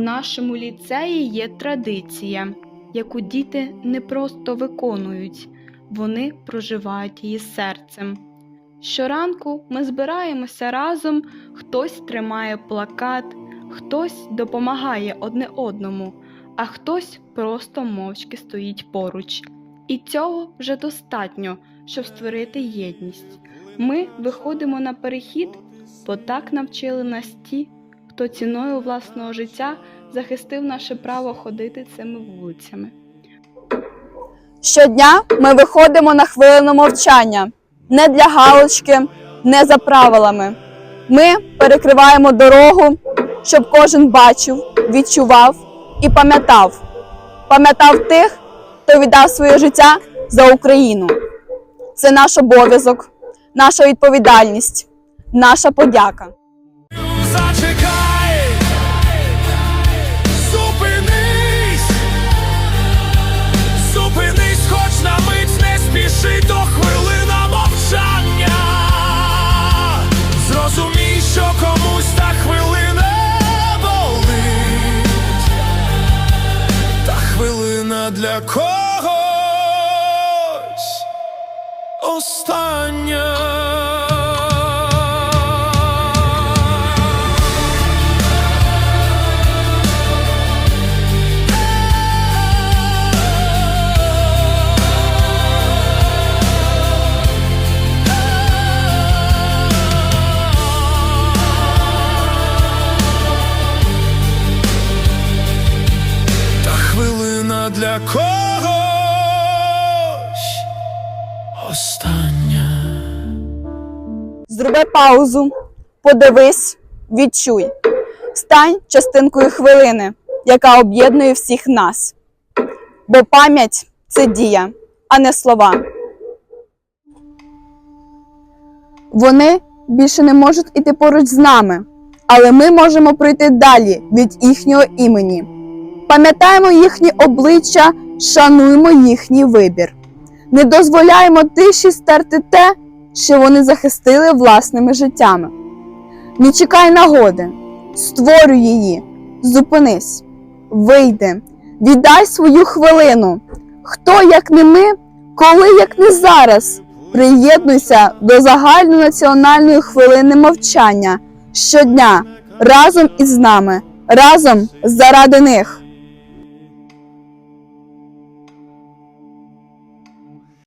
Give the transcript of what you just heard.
нашому ліцеї є традиція, яку діти не просто виконують, вони проживають її серцем. Щоранку ми збираємося разом, хтось тримає плакат, хтось допомагає одне одному, а хтось просто мовчки стоїть поруч. І цього вже достатньо, щоб створити єдність. Ми виходимо на перехід, бо так навчили нас ті, хто ціною власного життя захистив наше право ходити цими вулицями. Щодня ми виходимо на хвилину мовчання не для галочки, не за правилами. Ми перекриваємо дорогу, щоб кожен бачив, відчував і пам'ятав. Пам'ятав тих, хто віддав своє життя за Україну. Це наш обов'язок, наша відповідальність, наша подяка. Для остання. Когось остання. Зроби паузу, подивись, відчуй. Стань частинкою хвилини, яка об'єднує всіх нас. Бо пам'ять це дія, а не слова. Вони більше не можуть іти поруч з нами, але ми можемо пройти далі від їхнього імені. Пам'ятаємо їхні обличчя, шануємо їхній вибір. Не дозволяємо тиші стерти те, що вони захистили власними життями. Не чекай нагоди, створюй її, зупинись, вийди, віддай свою хвилину. Хто, як не ми, коли, як не зараз, приєднуйся до загальнонаціональної хвилини мовчання щодня разом із нами, разом заради них.